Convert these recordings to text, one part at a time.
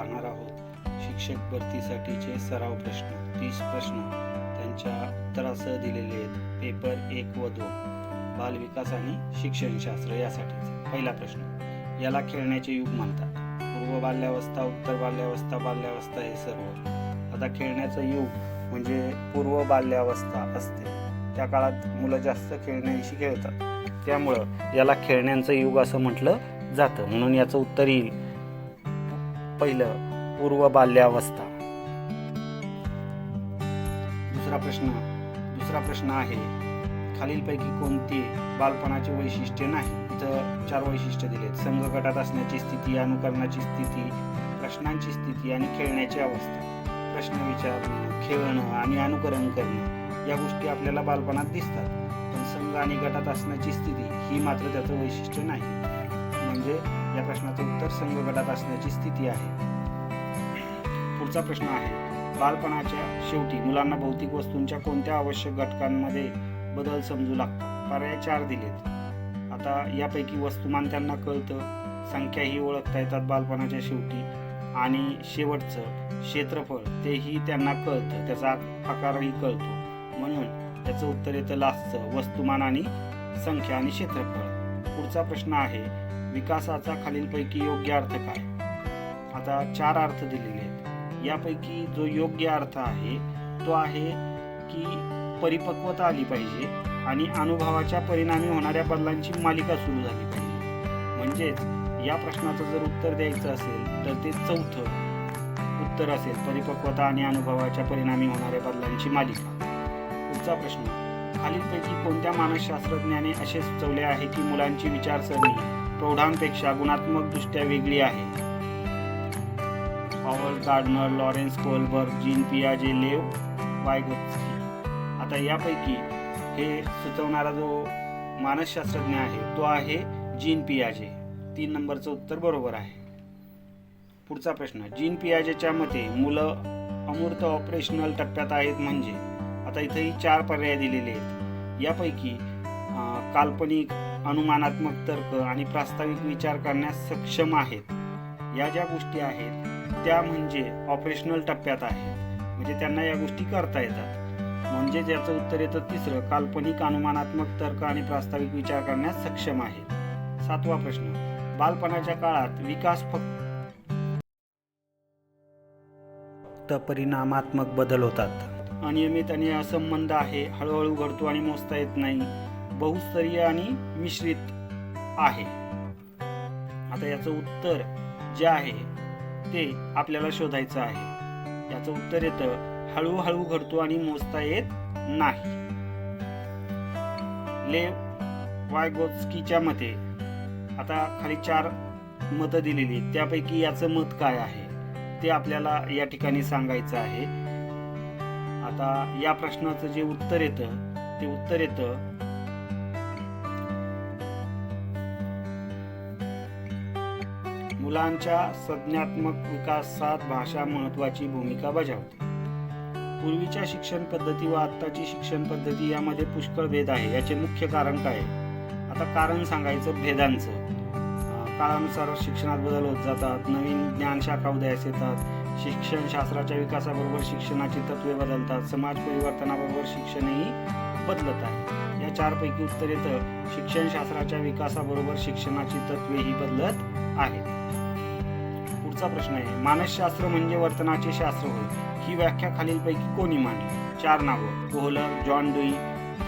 पाहणार आहोत. शिक्षक भरतीसाठीचे सराव प्रश्न तीस प्रश्न त्यांच्या उत्तरासह दिलेले आहेत. पेपर एक व दोन. बालविकास आणि शिक्षणशास्त्र यासाठीचे. पहिला प्रश्न याला खेळण्याचे युग म्हणतात पूर्व बाल्यावस्था उत्तर बाल्यावस्था बाल्यावस्था हे सर्व. आता खेळण्याचं युग म्हणजे पूर्व बाल्यावस्था असते. त्या काळात मुलं जास्त खेळण्याशी खेळतात. त्यामुळं याला खेळण्यांचं युग असं म्हटलं जातं. म्हणून याचं उत्तर येईल. पहिलं पूर्व बाल्यावस्था. दुसरा प्रश्न दुसरा प्रश्न आहे खालीलपैकी कोणती बालपणाचे वैशिष्ट्य नाही? इथं चार वैशिष्ट्य दिलेत. संघ गटात असण्याची स्थिती अनुकरणाची स्थिती प्रश्नांची स्थिती आणि खेळण्याची अवस्था. प्रश्न विचारणं खेळणं आणि अनुकरण करणं या गोष्टी आपल्याला बालपणात दिसतात. पण संघ आणि गटात असण्याची स्थिती ही मात्र त्याचं वैशिष्ट्य नाही. म्हणजे या प्रश्नाचं उत्तर संघ गटात असण्याची स्थिती आहे. पुढचा प्रश्न आहे बालपणाच्या शेवटी मुलांना भौतिक वस्तूंच्या कोणत्या आवश्यक घटकांमध्ये बदल समजू लागतात? पर्याय चार दिलेत. आता यापैकी वस्तुमान त्यांना कळतं संख्याही ओळखता येतात बालपणाच्या शेवटी आणि शेवटचं क्षेत्रफळ तेही त्यांना कळतं त्याचा आकारही कळतो. म्हणून त्याचं उत्तर येतं लास्टचं वस्तुमान आणि संख्या आणि क्षेत्रफळ. पुढचा प्रश्न आहे विकासाचा खालीलपैकी योग्य अर्थ काय? आता चार अर्थ दिलेले आहेत. यापैकी जो योग्य अर्थ आहे तो आहे की परिपक्वता आली पाहिजे आणि अनुभवाच्या परिणामी होणाऱ्या बदलांची मालिका सुरू झाली पाहिजे. म्हणजेच या प्रश्नाचं जर उत्तर द्यायचं असेल तर ते चौथं उत्तर असेल परिपक्वता आणि अनुभवाच्या परिणामी होणाऱ्या बदलांची मालिका. पुढचा प्रश्न खालीलपैकी कोणत्या मानसशास्त्रज्ञाने असे सुचवले आहे की मुलांची विचारसरणी प्रौढांपेक्षा गुणात्मकदृष्ट्या वेगळी आहे. पॉवर गार्डनर लॉरेन्स कोलबर्ग जीन पियाजे लेव वायगोत्स्की. आता यापैकी हे सुचवणारा जो मानसशास्त्रज्ञ आहे तो आहे जीन पियाजे. तीन नंबरचं उत्तर बरोबर आहे. पुढचा प्रश्न जीन पियाजेच्या मते मुलं अमूर्त ऑपरेशनल टप्प्यात आहेत म्हणजे. आता इथेही चार पर्याय दिलेले आहेत. यापैकी काल्पनिक अनुमानात्मक तर्क आणि प्रास्ताविक विचार करण्यास सक्षम आहेत. या ज्या गोष्टी आहेत त्या म्हणजे ऑपरेशनल टप्प्यात आहेत. म्हणजे त्यांना या गोष्टी करता येतात. म्हणजे ज्याचं उत्तर येतं तिसरं काल्पनिक अनुमानात्मक तर्क आणि प्रास्ताविक विचार करण्यास सक्षम आहेत. सातवा प्रश्न बालपणाच्या काळात विकास फक्त परिणामात्मक बदल होतात. अनियमित आणि असंबंध आहे हळूहळू घडतो आणि मोजता येत नाही. बहुस्तरीय आणि मिश्रित आहे. आता याचं उत्तर जे आहे ते आपल्याला शोधायचं आहे. याचं उत्तर येतं हळूहळू घडतो आणि मोजता येत नाही. लेव वायगोत्स्कीच्या मते आता खाली चार मतं दिलेली आहेत. त्यापैकी याचं मत काय आहे? ते आपल्याला या ठिकाणी सांगायचं आहे. आता या प्रश्नाचं जे उत्तर येतं ते उत्तर येतं मुलांच्या संज्ञात्मक विकासात भाषा महत्वाची भूमिका बजावते. पूर्वीच्या शिक्षण पद्धती व आत्ताची शिक्षण पद्धती यामध्ये पुष्कळ भेद आहे. याचे मुख्य कारण काय आता कारण सांगायचं भेदांचं. काळानुसार शिक्षणात बदल होत जातात नवीन ज्ञानशाखा उदयास येतात शिक्षणशास्त्राच्या विकासाबरोबर शिक्षणाची तत्वे बदलतात समाज परिवर्तनाबरोबर शिक्षणही बदलत आहे. या चारपैकी उत्तर येतं शिक्षणशास्त्राच्या विकासाबरोबर शिक्षणाची तत्वेही बदलत आहेत. पुढचा प्रश्न आहे. मानसशास्त्र म्हणजे वर्तनाचे शास्त्र होय. ही व्याख्या खालीलपैकी कोणी मांडली? चार नावं. कोहलर जॉन डुई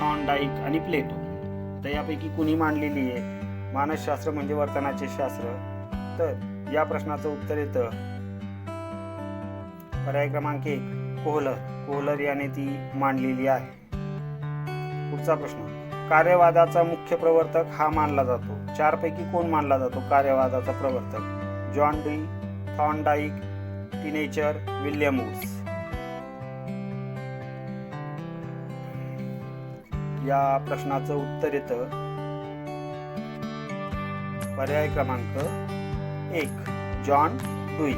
थॉर्नडाईक आणि प्लेटो. तर यापैकी कुणी मांडलेली आहे? मानसशास्त्र म्हणजे वर्तनाचे शास्त्र. तर या प्रश्नाचं उत्तर येतं. पर्याय क्रमांक एक कोहलर कोहलर याने ती मांडलेली आहे. पुढचा प्रश्न. कार्यवादाचा मुख्य प्रवर्तक हा मानला जातो. चारपैकी कोण मानला जातो? कार्यवादाचा प्रवर्तक. John Dewey Thorndike Titchener William Woods. या प्रश्नाचं उत्तर येतं. पर्याय क्रमांक एक जॉन डुई.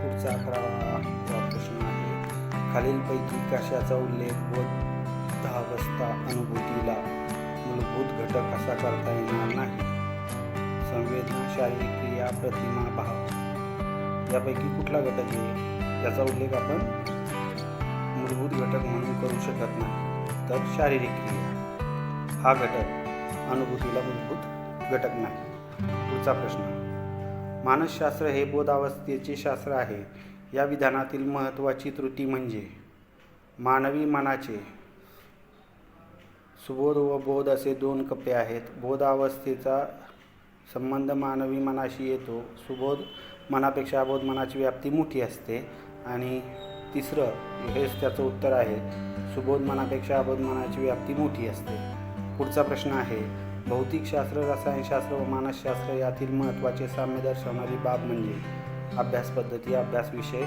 पुढचा अकरावा प्रश्न आहे. खालीलपैकी कशाचा उल्लेख बोधावस्था अनुभूतीला मूलभूत घटक असा करता येणार नाही? संवेदना शारीरिक क्रिया प्रतिमा भाव यापैकी कुठला घटक आहे? याचा उल्लेख आपण मूलभूत घटक म्हणून करू शकत नाही. तर शारीरिक क्रिया. हा घटक अनुभूतीला मूलभूत घटक नाही. पुढचा प्रश्न. मानसशास्त्र हे बोधावस्थेचे शास्त्र आहे. या विधानातील महत्त्वाची त्रुटी म्हणजे मानवी मनाचे सुबोध व बोध असे दोन कप्पे आहेत. बोधावस्थेचा संबंध मानवी मनाशी येतो. सुबोध मनापेक्षा अबोध मनाची व्याप्ती मोठी असते. आणि तिसरं हेच त्याचं उत्तर आहे. सुबोध मनापेक्षा अबोध मनाची व्याप्ती मोठी असते. पुढचा प्रश्न आहे भौतिकशास्त्र रसायनशास्त्र व मानसशास्त्र यातील महत्त्वाचे साम्य दर्शवणारी बाब म्हणजे? अभ्यास पद्धती अभ्यास विषय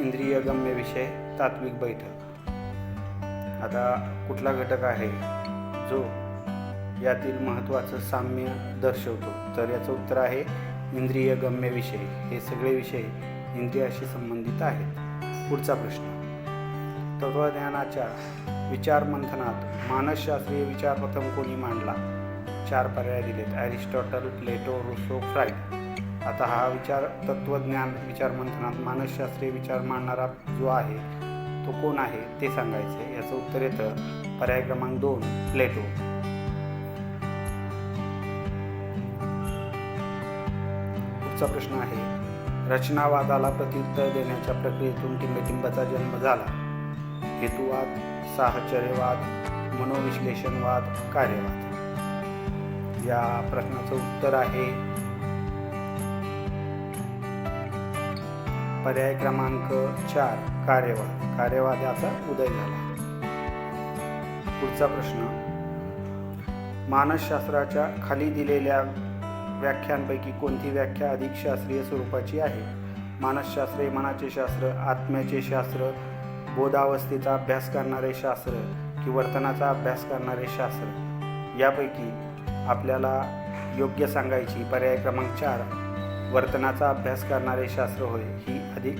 इंद्रियगम्य विषय तात्विक बैठक. आता कुठला घटक आहे? जो यातील महत्त्वाचं साम्य दर्शवतो. तर याचं उत्तर आहे इंद्रिय गम्य विषय. हे सगळे विषय इंद्रियाशी संबंधित आहेत. पुढचा प्रश्न. तत्वज्ञानाच्या विचारमंथनात मानसशास्त्रीय विचार प्रथम कोणी मांडला? चार पर्याय दिलेत. ॲरिस्टॉटल प्लेटो रुसो फ्राईड आता हा विचार तत्वज्ञान विचारमंथनात मानसशास्त्रीय विचार मांडणारा जो आहे तो कोण आहे ते सांगायचं आहे याचं उत्तर येतं. पर्याय क्रमांक दोन प्लेटो. पुढचा प्रश्न आहे. रचनावादाला प्रत्युत्तर देण्याच्या प्रक्रियेतून टिंबटिंबाचा जन्म झाला. हेतुवाद साहचर्यवाद मनोविश्लेषणवाद कार्यवाद. या प्रश्नाचं उत्तर आहे. पर्याय क्रमांक चार कार्यवाद. कार्यवाद याचा उदय झाला. पुढचा प्रश्न. मानसशास्त्राच्या खाली दिलेल्या व्याख्यांपैकी कोणती व्याख्या अधिक शास्त्रीय स्वरूपाची आहे? मानसशास्त्र हे मनाचे शास्त्र आत्म्याचे शास्त्र बोधावस्थेचा अभ्यास करणारे शास्त्र की वर्तनाचा अभ्यास करणारे शास्त्र? यापैकी आपल्याला योग्य सांगायची पर्याय क्रमांक चार वर्तनाचा अभ्यास करणारे शास्त्र होय ही अधिक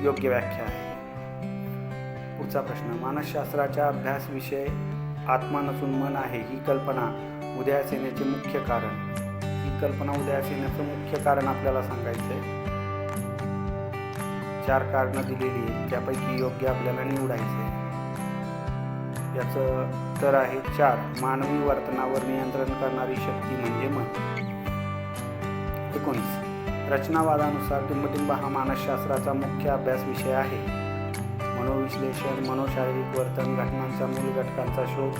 योग्य व्याख्या आहे. पुढचा प्रश्न मानसशास्त्राच्या अभ्यास विषय आत्मा नसून मन आहे ही कल्पना उदयास येण्याचे मुख्य कारण. कल्पना उदयास येण्याचं मुख्य कारण आपल्याला सांगायचं. आहे चार कारणं दिलेली आहेत त्यापैकी योग्य आपल्याला निवडायचं. आहे याचं तर आहे चार मानवी वर्तनावर नियंत्रण करणारी शक्ती म्हणजे मन. एकोणीस रचनावादानुसार टिंबटिंब हा मानसशास्त्राचा मुख्य अभ्यास विषय आहे. मनोविश्लेषण मनोशारीरिक वर्तन घटनांचा मूल घटकांचा शोध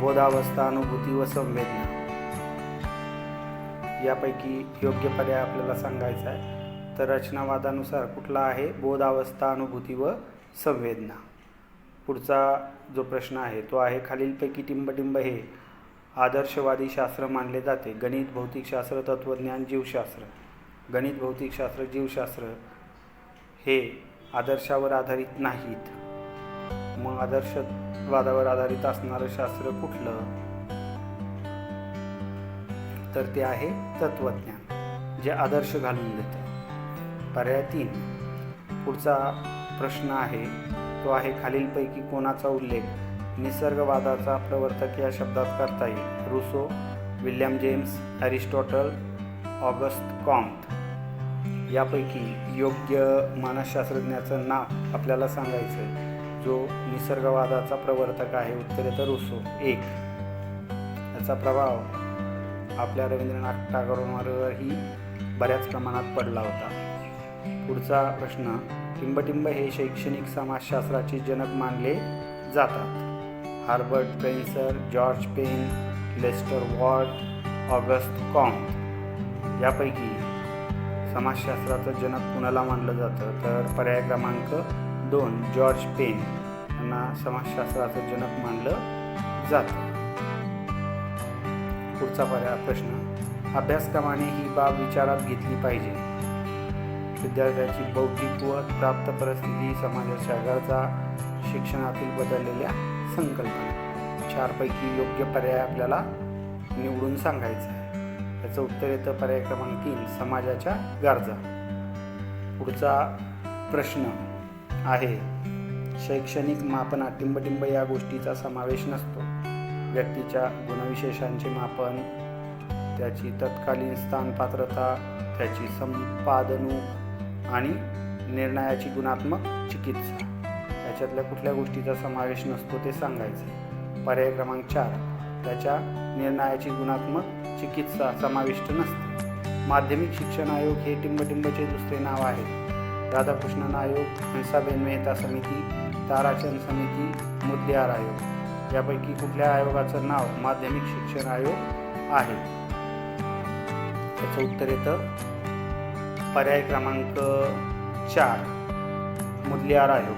बोधावस्था अनुभूती व संवेदना. यापैकी योग्य पर्याय आपल्याला सांगायचा आहे. तर रचनावादानुसार कुठला आहे? बोधावस्था अनुभूती व संवेदना. पुढचा जो प्रश्न आहे तो आहे खालीलपैकी टिंबटिंब हे आदर्शवादी शास्त्र मानले जाते. गणित भौतिकशास्त्र तत्त्वज्ञान जीवशास्त्र. गणित भौतिकशास्त्र जीवशास्त्र हे आदर्शावर आधारित नाहीत. मग आदर्शवादावर आधारित असणारं शास्त्र कुठलं? तर ते आहे तत्त्वज्ञान जे आदर्श घालून देतं. पर्याय तीन. पुढचा प्रश्न आहे तो आहे खालीलपैकी कोणाचा उल्लेख? निसर्गवादाचा प्रवर्तक या शब्दात करता येईल. Rousseau William James Aristotle Auguste Comte यापैकी योग्य मानसशास्त्रज्ञाचं नाव आपल्याला सांगायचं आहे. जो निसर्गवादाचा प्रवर्तक आहे उत्तर तर रुसो. एक. याचा प्रभाव आपल्या रवींद्रनाथ टागोरांवरही बऱ्याच प्रमाणात पडला होता. पुढचा प्रश्न टिंबटिंब हे शैक्षणिक समाजशास्त्राचे जनक मानले जातात. Herbert Spencer George Payne Lester Ward Auguste Comte यापैकी समाजशास्त्राचं जनक कुणाला मानलं जातं? तर पर्याय क्रमांक दोन जॉर्ज पेन यांना समाजशास्त्राचं जनक मानलं जातं. पुढचा पर्याय प्रश्न. अभ्यासक्रमाने ही बाब विचारात घेतली पाहिजे. विद्यार्थ्याची बौद्धिक व प्राप्त परिस्थिती समाजाच्या गरजा शिक्षणातील बदललेल्या संकल्पना. चारपैकी योग्य पर्याय आपल्याला निवडून सांगायचं आहे. त्याचं उत्तर येतं पर्याय क्रमांक तीन समाजाच्या गरजा. पुढचा प्रश्न आहे शैक्षणिक मापनात टिंबटिंब या गोष्टीचा समावेश नसतो. व्यक्तीच्या गुणविशेषांचे मापन त्याची तत्कालीन स्थान पात्रता त्याची संपादनू आणि निर्णयाची गुणात्मक चिकित्सा. याच्यातल्या कुठल्या गोष्टीचा समावेश नसतो ते सांगायचे. पर्याय क्रमांक चार त्याच्या निर्णयाची गुणात्मक चिकित्सा समाविष्ट नसते. माध्यमिक शिक्षण आयोग हे टिंबटिंबचे दुसरे नाव आहे. राधाकृष्णन आयोग हंसाबेन मेहता समिती ताराचंद समिती मुदलियार आयोग. यापैकी कुठल्या आयोगाचं नाव माध्यमिक शिक्षण आयोग आहे? त्याचं उत्तर येतं. पर्याय क्रमांक चार मुदलियार आयोग.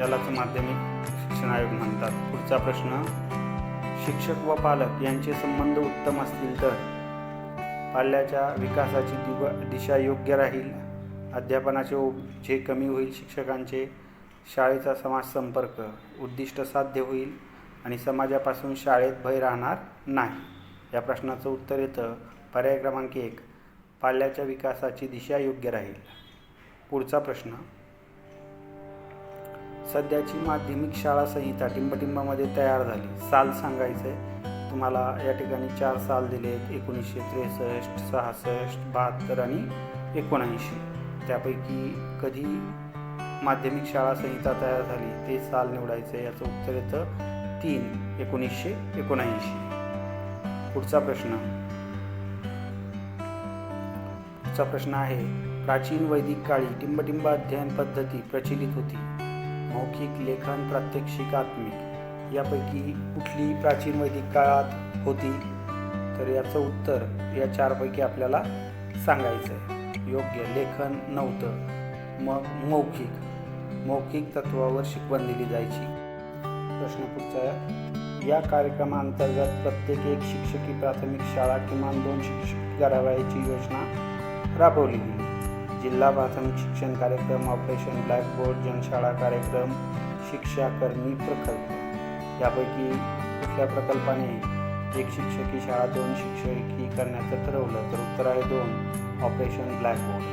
यालाच माध्यमिक शिक्षण आयोग म्हणतात. पुढचा प्रश्न शिक्षक व पालक यांचे संबंध उत्तम असतील तर? पाल्याच्या विकासाची दिवा दिशा योग्य राहील? अध्यापनाचे जे कमी होईल शिक्षकांचे शाळेचा समाज संपर्क उद्दिष्ट साध्य होईल आणि समाजापासून शाळेत भय राहणार नाही. या प्रश्नाचं उत्तर येतं पर्याय क्रमांक एक पाल्याच्या विकासाची दिशा योग्य राहील. पुढचा प्रश्न सध्याची माध्यमिक शाळा संहिता टिंबटिंबामध्ये तयार झाली. साल सांगायचं आहे तुम्हाला या ठिकाणी चार साल दिलेत एकोणीसशे त्रेसष्ट सहासष्ट बहात्तर आणि एकोणऐंशी. त्यापैकी कधी माध्यमिक शाळा संहिता तयार झाली. ते साल निवडायचं. याचं उत्तर येतं तीन एकोणीसशे एकोणऐंशी. पुढचा प्रश्न. पुढचा प्रश्न आहे प्राचीन वैदिक काळी टिंबटिंब अध्ययन पद्धती प्रचलित होती. मौखिक लेखन प्रात्यक्षिकात्मिक यापैकी कुठली प्राचीन वैदिक काळात होती. तर याचं उत्तर या चारपैकी आपल्याला सांगायचं आहे योग्य लेखन नव्हतं. मग मौखिक. मौखिक तत्वावर शिकवण दिली जायची. प्रश्न पुढचा आहे. या कार्यक्रमाअंतर्गत प्रत्येक एक शिक्षकी प्राथमिक शाळा किमान दोन शिक्षक करावयाची योजना राबवली गेली. जिल्हा प्राथमिक शिक्षण कार्यक्रम ऑपरेशन ब्लॅकबोर्ड जनशाळा कार्यक्रम शिक्षाकर्मी प्रकल्प. यापैकी कुठल्या प्रकल्पाने एक शिक्षकी शाळा दोन शिक्षकी करण्याचं ठरवलं? तर उत्तर आहे दोन. Operation blackboard.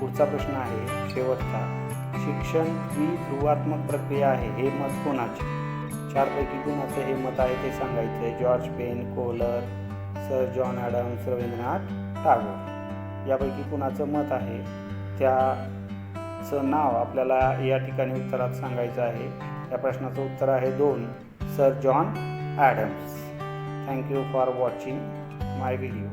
पुढचा प्रश्न आहे शेवटचा. शिक्षण ही ध्रुवात्मक प्रक्रिया आहे हे मत कोणाचे? चारपैकी कोणाचं हे मत आहे ते सांगायचं आहे George Payne collar sir John Adams Rabindranath Tagore. यापैकी कुणाचं मत आहे? त्याचं नाव आपल्याला या ठिकाणी उत्तरात सांगायचं आहे. या प्रश्नाचं उत्तर आहे दोन sir John Adams. Thank you for watching my video.